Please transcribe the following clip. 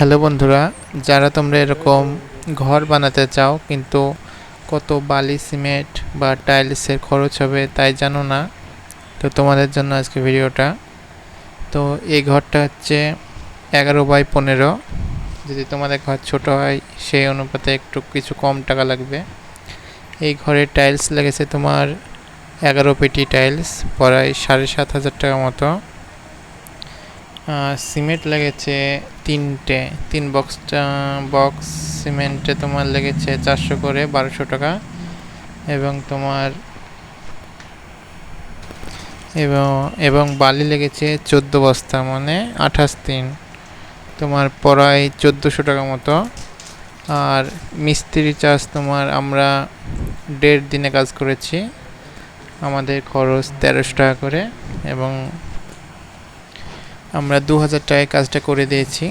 Hello বন্ধুরা, যারা তোমরা এরকম ঘর বানাতে চাও, কিন্তু কত বালি, সিমেন্ট বা টাইলসের খরচ হবে তাই জানো না? তো তোমাদের জন্য আজকে ভিডিওটা। তো এই ঘরটা হচ্ছে এগারো বাই পনেরো। যদি তোমাদের ঘর ছোট হয়, সেই অনুপাতে একটু কিছু কম টাকা লাগবে। এই ঘরের টাইলস লেগেছে তোমার এগারো পেটি টাইলস প্রায় সাড়ে সাত হাজার টাকা মতো। সিমেন্ট লেগেছে তিনটে। তিন বক্সটা, বক্স সিমেন্টে তোমার লেগেছে চারশো করে, বারোশো টাকা। এবং তোমার, এবং এবং বালি লেগেছে চোদ্দ বস্তা মানে আঠাশ তিন। তোমার প্রায় চোদ্দোশো টাকা মতো। আর মিস্ত্রি চার্জ তোমার আমরা দেড় দিনে কাজ করেছি। আমাদের খরচ তেরোশো টাকা করে এবং আমরা দু হাজার টাকায় কাজটা করে দিয়েছি।